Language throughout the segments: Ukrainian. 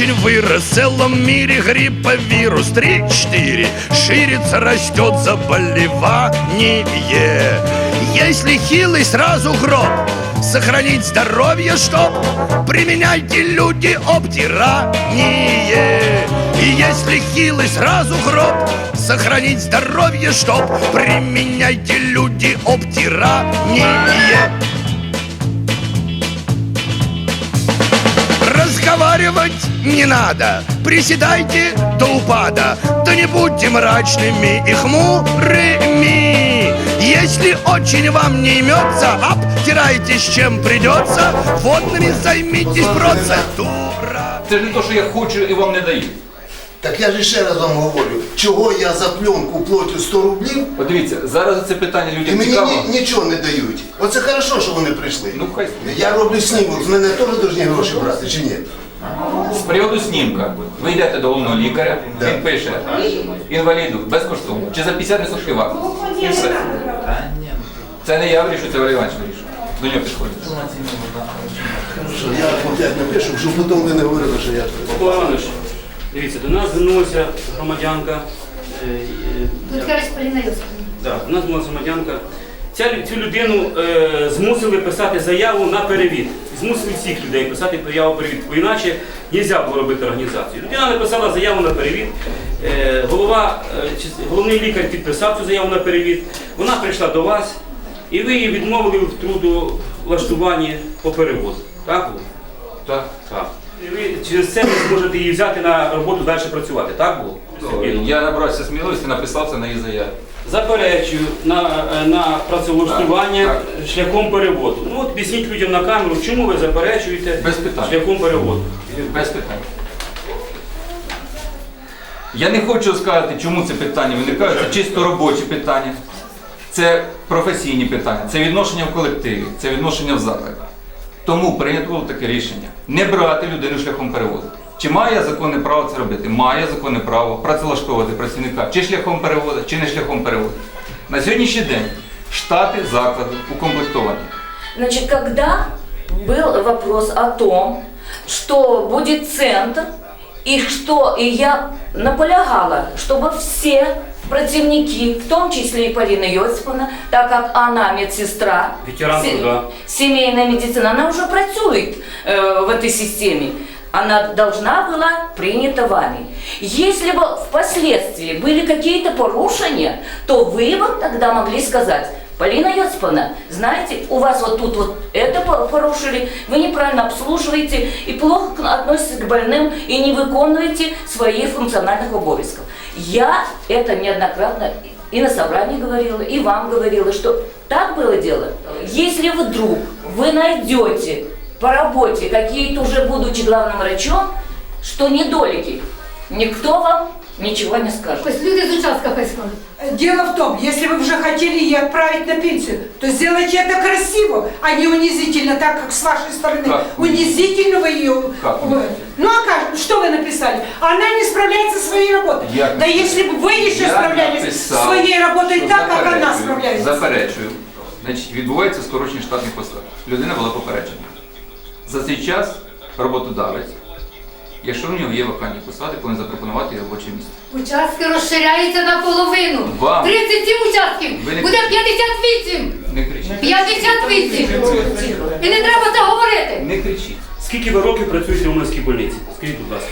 очень вырос. В целом мире грипповирус 3-4 Ширится, растет заболевание. Если хилый, сразу гроб. Сохранить здоровье, чтоб Применяйте люди обтирание. И если хилый, сразу гроб. Сохранить здоровье, чтоб Применяйте люди обтирание Разговаривать не надо, приседайте до упада, да не будьте мрачными и хмурыми. Если очень вам не имется, обтирайтесь чем придется, водными займитесь процедура. Це ж не то, що я хочу і вам не даю. Так я ж ще раз вам говорю, чого я за пленку платю 100 рублів, От дивіться, зараз це питання і людям мені цікаво. ні- нічого не дають. Оце хорошо, що вони прийшли. Ну, хай. Я роблю снімок, з мене теж повинні гроші брати чи ні? З приводу снімка. Ви йдете до головного лікаря, Да. він пише інваліду безкоштовно. Чи за 50 відсотків вам? І все. Це не я вирішую, це Валерій Іванович вирішує. До нього підходить. Що я опять напишу, щоб потім ви не говорили, що я... Іванович, дивіться, до нас звернулася громадянка. е, е, Поліна Йосипівна. Да, до нас звернулася громадянка. Ця, цю людину е, змусили писати заяву на перевід. Змусили всіх людей писати заяву на перевід, бо іначе не можна було робити організацію. Людина написала заяву на перевід. Е, голова, е, головний лікар підписав цю заяву на перевід. Вона прийшла до вас, і ви її відмовили в трудовлаштуванні по переводу. Так було? Так. Так. І ви через це ви зможете її взяти на роботу далі працювати, так було? Я набрався сміливості, написав це на її заяві. Заперечую на, е, на працевлаштування Так, шляхом переводу. Ну от об'ясніть людям на камеру, чому ви заперечуєте Без питань. шляхом переводу. Без питань. Я не хочу сказати, чому це питання виникають. Це чисто робочі питання, це професійні питання, це відношення в колективі, це відношення в закладі. Тому прийнято було таке рішення не брати людину шляхом переводу. Чи має законне право це робити? Має законне право працевлаштовувати працівника чи шляхом переводу, чи не шляхом переводу. На сьогоднішній день штати закладу укомплектовані. Значит, когда был вопрос о том, что будет центр, и что и я наполягала, чтобы все противники, в том числе и Полина Йосиповна, так как она медсестра, Ветеран се- труда. семейная медицина, она уже працует э, в этой системе. Она должна была принята вами. Если бы впоследствии были какие-то порушения, то вы бы тогда могли сказать, Полина Йосиповна, знаете, у вас вот тут вот это по- порушили, вы неправильно обслуживаете и плохо к- относитесь к больным и не выполняете своих функциональных обовязков. Я это неоднократно и на собрании говорила, и вам говорила, что так было дело. Если вдруг вы найдете по работе какие-то уже будучи главным врачом, что недолики, никто вам ничего не скажет. Ось люди з участка хай скажуть. Дело в том, если вы уже хотели ее отправить на пенсию, то сделайте это красиво, а не унизительно, так как с вашей стороны. Как? Унизительно вы ее... Как Вы- Ну а как? Что вы написали? Она не справляется со своей работой. Я да написал. если бы вы еще Я справлялись написав, со своей работой що так, как она заперечую, справляется. Заперечую. Значить, відбувається скорочення штатних посад. Людина була попереджена. За цей час роботодавець, якщо в нього є вакантні посади, повинен запропонувати робоче місце. Участки розширяються наполовину. Вам. 37 участків. Ви не- Буде 58. Не кричіть. 58. І не треба це говорити. Не кричіть. Скільки ви років працюєте в Уманській больниці? Скажіть, будь ласка.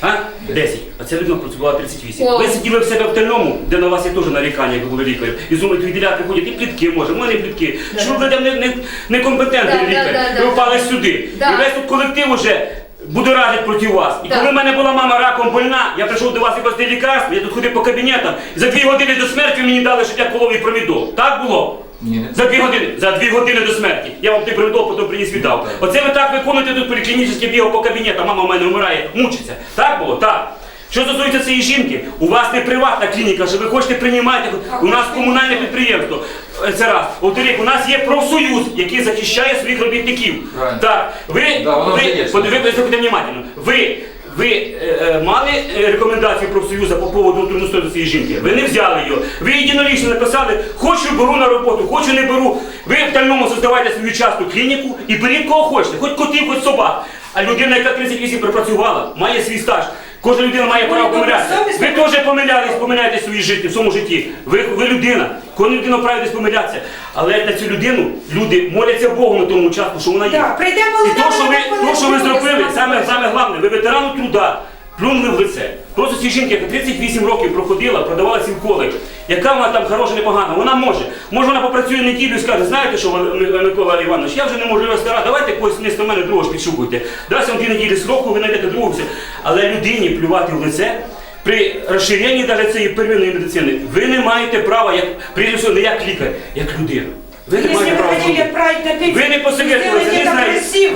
А? 10. А ця людина працювала 38. О. Ви сиділи в себе в тельному, де на вас є теж нарікання, як були лікарів. І зумають відділяти ходять, і плітки може, в мене плітки. Що ви будете не, не, некомпетентний Да, да, лікар. да, да, ви впали сюди. Да. І весь тут колектив уже будоражить проти вас. І Так. коли в мене була мама раком больна, я прийшов до вас і лікарство, я тут ходив по кабінетам, за дві години до смерті мені дали, життя колов і промідол. Так було? Ні, За дві години, за дві години до смерті. Я вам ти приведов, потім приніс віддав. Оце ви так виконуєте тут поліклінічне бігав по кабінетам, мама в мене вмирає, мучиться. Так було? Так. Що стосується цієї жінки, у вас не приватна клініка, що ви хочете приймати, у нас комунальне підприємство. Е, Це раз. Во-вторых, у нас є профсоюз, який захищає своїх робітників. Правильно. Так, ви, Да, воно ви, вже є. ви, ви внимательно. Ви, ви е, е, мали е, рекомендацію профсоюзу по поводу трудностої цієї жінки? Ви не взяли її. Ви єдинолічно написали, хочу беру на роботу, хочу не беру. Ви в дальному создавайте свою частну клініку і беріть кого хочете, хоч котів, хоч собак. А людина, яка 38 пропрацювала, має свій стаж. Кожна людина має право помилятися. Ви теж помилялись, помиляєте свої житті, в своєму житті. Ви, ви людина. Кожна людина вправі десь помилятися. Але на цю людину люди моляться Богу на тому участку, що вона є. Да, прийде І то, що ви, то, що ви зробили, саме, саме головне, ви ветерану труда плюнули в лице. Просто ці жінки, яка 38 років проходила, продавала ці коледж. Яка вона там хороша, непогана? Вона може. Може вона попрацює неділю і скаже, знаєте що, Микола Іванович, я вже не можу вас старати, давайте когось вмісто мене другого ж підшукуйте. Дайте вам дві неділі сроку, ви знайдете другого. Але людині плювати в лице. При розширенні навіть цієї первинної медицини ви не маєте права, як прежде всього, не як лікар, як людина. Ви не маєте права. Ви не посоветувалися,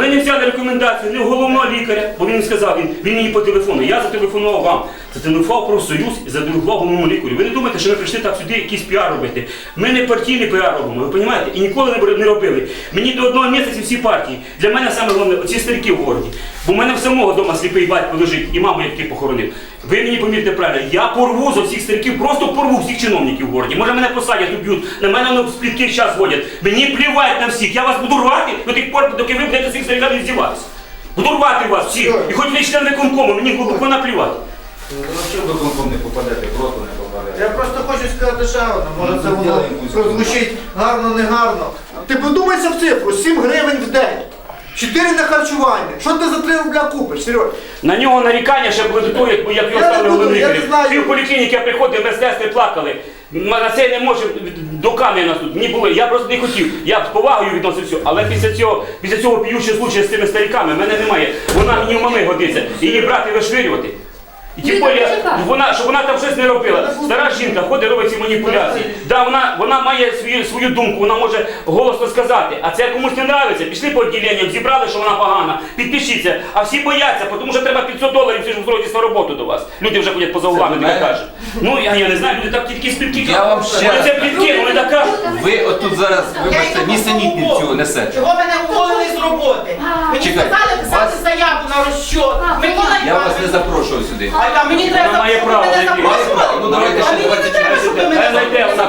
Ви не взяли рекомендацію не головного лікаря, бо він сказав, він, він мені по телефону. Я зателефонував вам, зателефонував профсоюз і зателефонував головному лікарю. Ви не думаєте, що ми прийшли так сюди якийсь піар робити. Ми не партійний піар робимо, ви розумієте? І ніколи не не робили. Мені до одного місяця всі партії. Для мене саме головне оці старики в городі. Бо в мене в самого вдома сліпий батько лежить, і маму я таки похоронив. Ви мені помірте правильно, я порву за всіх стариків, просто порву всіх чиновників в городі. Може мене посадять, уб'ють, на мене воно сплітки час водять. Мені плівать на всіх, я вас буду рвати до тих пор, доки ви будете цих стариків здіватися. Буду рвати вас всіх. І хоч ви член виконкому, мені глибоко наплівати. Що до конком не попадете, просто не попадете. Я просто хочу сказати ще одне, може це Ну, воно прозвучить гарно, не гарно. Ти подумайся в цифру, 7 гривень в день. 4 на харчування. Що ти за три рубля купиш, Сереж? На нього нарікання ще були до того, як, як його Я не ставили буду, я не лікарем. знаю. Пів поліклініки я приходив, сестри плакали. М, На це не може до камня нас тут. Мені було, я просто не хотів. Я з повагою відносився, але після цього, після цього п'ючого случаю з цими стариками мене немає. Вона мені в мами годиться. Її брати вишвирювати. І тим більше, вона, щоб вона там щось не робила. Стара жінка ходить, робить ці маніпуляції. Да, вона, вона має свою, свою думку, вона може голосно сказати. А це комусь не нравиться. Пішли по відділенням, зібрали, що вона погана. Підпишіться. А всі бояться, тому що треба 500 доларів всі ж устроїтися на роботу до вас. Люди вже ходять поза углами, не кажуть. Ну я, я не знаю, люди так тільки сплітки Я вам ще Вони раз це плітки, вони так кажуть. Ви отут зараз, вибачте, нісенітницю несете. Чого мене уволили з роботи? Мені Чекайте, сказали писати вас- заяву на розчот. А, Микола Я вас не Іванович. запрошував сюди. А я- мені треба, має право ви мене зайти. запрошували. Ну давайте А ще мені не 20 треба, щоб ви мене знайде вона.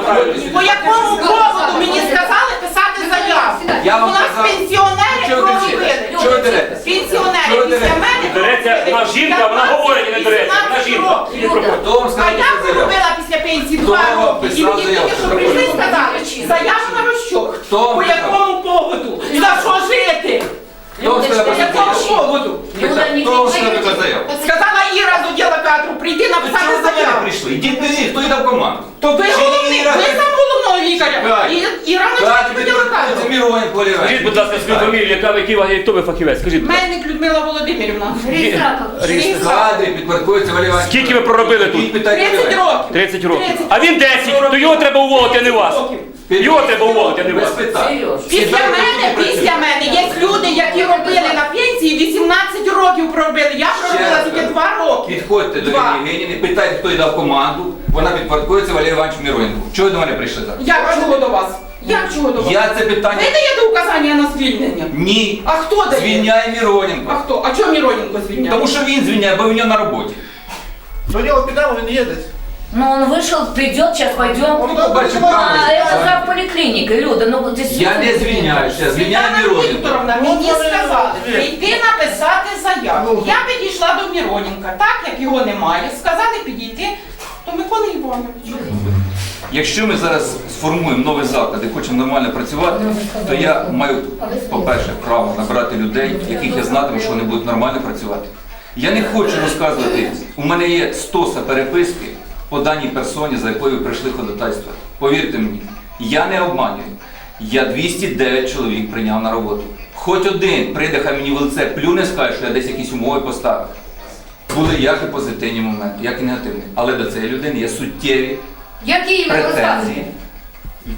По якому поводу мені сказали писати заяву? Я вам У нас казав- пенсіонери Чого ви кричите? проробили. Чого ви деретесь? Пенсіонери Чого ви після деретесь? мене Дереться, вона жінка, вона 15, говорить, не дереться. Вона 18 жінка. років. І не. Хто вам А сказав я написати заяву? проробила після пенсії Хто два вам роки. І писав мені тільки що Що прийшли і сказали, заяву на розчот. Хто вам По писав? якому поводу? За що жити? Хто вам сказав По написати якому заяву? поводу? Люда, не Хто вам кричи. сказав написати заяву? Сказала Іра з відділу кадру прийти Ви написати чого до до них, хто їй дав команду? То ви головний, ви сам головного лікаря. І, І, рано чи відділу це Скажіть, будь ласка, свою фамілію, яка ви Києва, хто ви фахівець? Скажіть, будь ласка. Мельник Людмила Володимирівна. Реєстратор. Кадри підпаркується Валерій Скільки ви проробили тут? 30 років. 30 років. А він 10, то його треба уволити, а не вас. Треба уволити, не Без вас. Після мене, після мене є люди, які робили на пенсії 18 років проробили. Я проробила раз тільки кажу. 2 роки. Підходьте до Два. Євгенії, питайте, хто їй дав команду. Вона підпорядкується Валерію Івановичу Міроненку. Чого ви до мене прийшли зараз? Як чого до вас? Як чого до вас? Я це питання. Ви даєте указання на звільнення? Ні. А хто дає? Звільняє А Міроненко. хто? А чого Міроненко звільняє? Тому що він звільняє, бо він на роботі. До нього підемо, він є Ну он вышел, придет, сейчас пойдем. Ну, побачимо А, это за поликлиникой, Люда, ну вот здесь... Я не звільняюся, я звільняю Світлана Міроненко. Вікторовна, мені сказали прийти написати заяву. Я підійшла до Міроненка, так як його немає, сказали підійти до Миколи Івановича. Якщо ми зараз сформуємо новий заклад і хочемо нормально працювати, то я маю, по-перше, право набрати людей, яких я знатиму, що вони будуть нормально працювати. Я не хочу розказувати, у мене є стоса переписки по даній персоні, за якою ви прийшли ходатайство. Повірте мені, я не обманюю. Я 209 чоловік прийняв на роботу. Хоч один прийде, хай мені в лице плюне, скаже, що я десь якісь умови поставив. Були як і позитивні моменти, як і негативні. Але до цієї людини є суттєві Які претензії, розказуєте?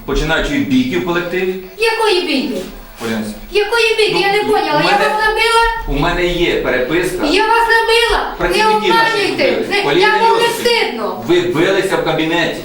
починаючи від бійки в колективі. Якої бійки? Полінці, Якої бійки? Я не Ну, поняла. у Я мене- вас набила? У мене є переписка. Я вас набила? Не Працівники наші обманюйте. били. Не- Поліна вам не Йосипівна, стидно? Ви билися в кабінеті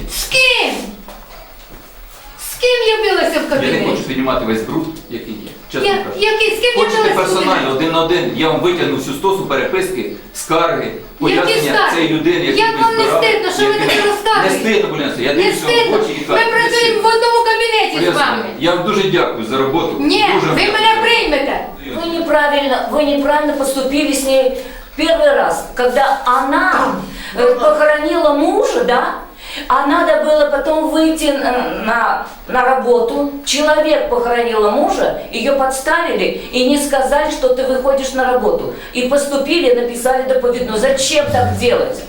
З ким? З ким я билася в Я не хочу кабінеті? піднімати весь бруд, який є. Чесно Я, кажучи. який, з ким я Хочете билася в персонально, кабінеті? один на один, я вам витягну всю стосу переписки, скарги, Які пояснення скарги? цієї людини, яку Як ви вам не збирали, стидно, що ви які- таке розказуєте? Не стидно, Полінці, я Не дивлюся вам в стидно. очі і Ми кажу. не працюємо в стидно. одному кабінеті з Полінці, вами. Я вам дуже дякую за роботу. Ні, Дуже ви вам мене дякую. приймете. Ну не неправильно, вы неправильно поступили с ней первый раз, когда она э, похоронила мужа, да, а надо было потом выйти э, на, на работу. Человек похоронила мужа, ее подставили и не сказали, что ты выходишь на работу. И поступили, написали доповедную. Зачем так делать?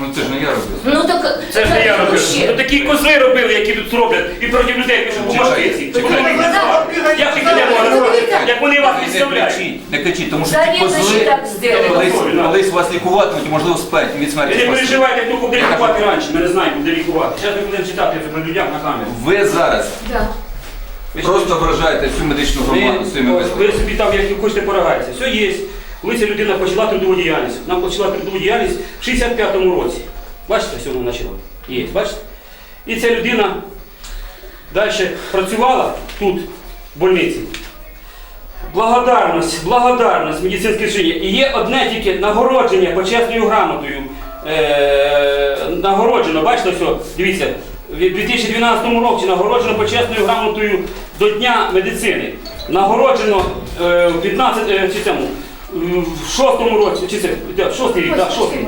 Ну це ж не я робив. Ну так Це ж не я робив. вообще. То такі кози робили, які тут роблять, і проти людей не знають? Як їх не можна? Як вони вас Не підставляють? не кричіть, тому що Завідувачі ті козли так зробили. колись, Ну. колись вас лікуватимуть, можливо, спать від Ви смерті. не спасуть. переживайте, хто буде лікувати раніше, ми не знаємо, куди лікувати. Зараз ми будемо читати це про людях на камеру. Ви зараз Да. Просто ображаєте всю медичну громаду своїми Ви, виступами. ви собі там, як хочете, порагайтеся. Все є. Коли ця людина почала трудову діяльність. Вона почала трудову діяльність в 65-му році. Бачите, ось вона почала. Є, бачите? І ця людина далі працювала тут, в больниці. Благодарність, благодарність медицинській вчині. І є одне тільки нагородження почесною грамотою. Е, нагороджено, бачите, все, дивіться, в 2012 році нагороджено почесною грамотою до Дня медицини. Нагороджено е, в 15, е, в шостому році, чи це, шостий 6 рік, да, шостий.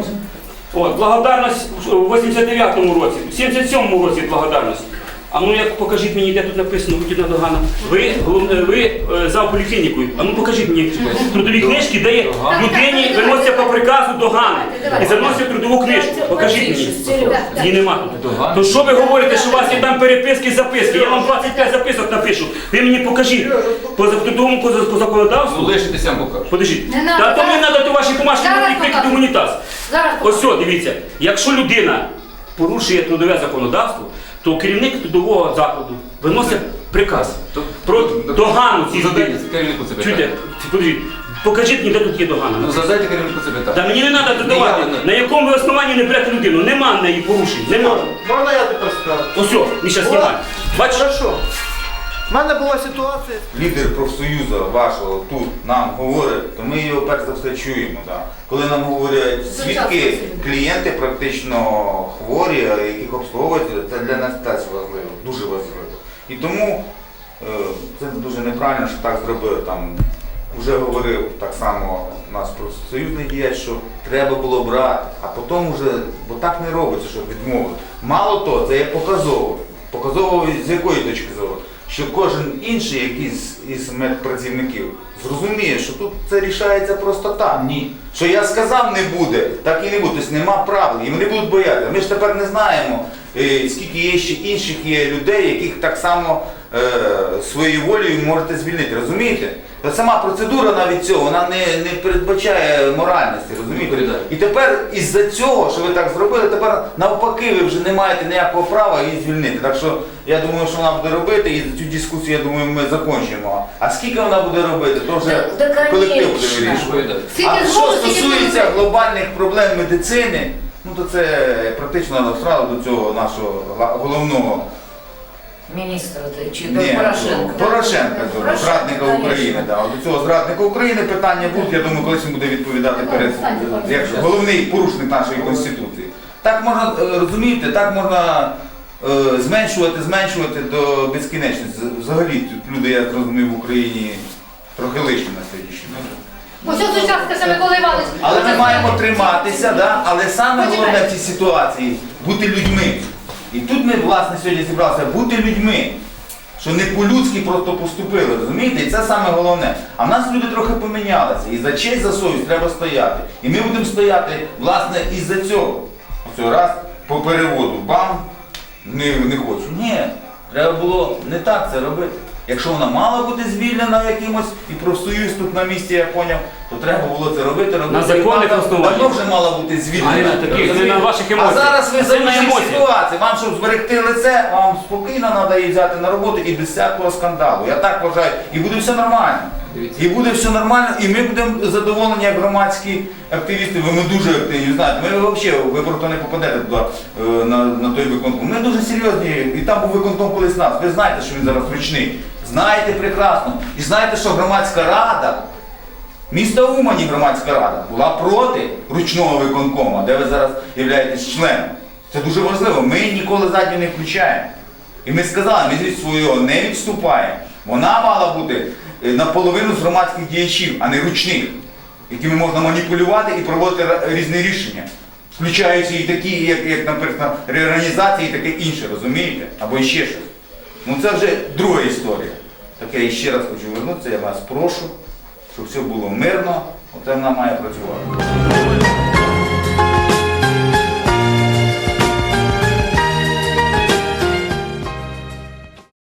От, благодарність в 89-му році, в 77-му році благодарність. А ну як покажіть мені, де тут написано Гудіна Догана. Ви, головне, ви е, за поліклінікою. А ну покажіть мені трудові книжки, де є людині виносять по приказу Догани. І заносять трудову книжку. Покажіть мені. Її нема тут. То що ви говорите, що у вас є там переписки, записки? Я вам 25 записок напишу. Ви мені покажіть. По трудовому по Ну, законодавству. лишитися, я вам покажу. Подождіть. Не надо, Та то мені зараз- треба ваші бумажки зараз викинути покажу. в унітаз. Зараз Ось о, дивіться, якщо людина порушує трудове законодавство, то керівник трудового закладу виносить приказ про догану цій Задайте людині. керівнику це Чуєте, питання. покажіть мені, де тут є догана. Ну, задайте керівнику це Та мені не треба додавати, я не- на якому ви основанні не берете людину. Нема в неї порушень. Нема. Можна я тепер скажу? Ось о, зараз знімає. Бачиш? Хорошо. У мене була ситуація. лідер профсоюзу вашого тут нам говорить, то ми його перш за все чуємо. Да. Коли нам говорять свідки, клієнти практично хворі, яких обслуговують, це для нас теж важливо, дуже важливо. І тому е, це дуже неправильно, що так зробили. Там вже говорив так само у нас профсоюзний діяч, що треба було брати, а потім вже, бо так не робиться, щоб відмовити. Мало того, це є показово. Показово з якої точки зору? Що кожен інший якийсь із медпрацівників зрозуміє, що тут це рішається просто так. Ні. Що я сказав не буде, так і не буде. Тобто нема правил, і вони будуть боятися. Ми ж тепер не знаємо, е, скільки є ще інших є людей, яких так само своєю волею можете звільнити. Розумієте? Та сама процедура навіть цього вона не, не передбачає моральності, розумієте? І тепер із-за цього, що ви так зробили, тепер навпаки ви вже не маєте ніякого права її звільнити. Так що я думаю, що вона буде робити, і цю дискусію, я думаю, ми закінчимо. А скільки вона буде робити, то вже Да, да, колектив буде вирішувати. А що стосується глобальних проблем медицини, ну то це практично одразу до цього нашого головного Министр это чи ні, Порошенко. Порошенка, цього, Порошенко, зрадника конечно. України. Да. До цього зрадника України питання будуть, я думаю, колись він буде відповідати перед як головний порушник нашої конституції. Так можна е, розумієте, так можна е, зменшувати, зменшувати до безкінечності. Взагалі тут люди, я зрозумів, в Україні трохи лишні на сьогоднішній день. Ось участка це Микола Але ми маємо триматися, да? але саме головне в цій ситуації бути людьми. І тут ми, власне, сьогодні зібралися бути людьми. Що не по-людськи просто поступили, розумієте? І це саме головне. А в нас люди трохи помінялися. І за честь, за совість треба стояти. І ми будемо стояти, власне, із-за цього. Ось раз по переводу, бам, не, не хочу. Ні, треба було не так це робити. Якщо вона мала бути звільнена якимось і профсоюз тут на місці, я поняв, то треба було це робити, робити. На законних основаннях. Давно вже мала бути звільнена. А таких, не на ваших А зараз ви Це за емоціях. ситуацій. Вам, щоб зберегти лице, вам спокійно треба її взяти на роботу і без всякого скандалу. Я так вважаю. І буде все нормально. І буде все нормально, і ми будемо задоволені як громадські активісти. Ви ми дуже активні, знаєте. Ми взагалі, ви просто не попадете туди е, на, на той виконком. Ми дуже серйозні, і там був виконком колись нас. Ви знаєте, що він зараз ручний знаєте прекрасно. І знаєте, що громадська рада, міста Умані громадська рада, була проти ручного виконкому, де ви зараз являєтесь членом. Це дуже важливо. Ми ніколи задню не включаємо. І ми сказали, ми від свого не відступаємо. Вона мала бути е, наполовину з громадських діячів, а не ручних, якими можна маніпулювати і проводити різні рішення. включаючи і такі, як, як наприклад, реорганізації, і таке інше, розумієте? Або ще щось. Ну це вже друга історія. Так я ще раз хочу вернутися, я вас прошу, щоб все було мирно, от вона має працювати.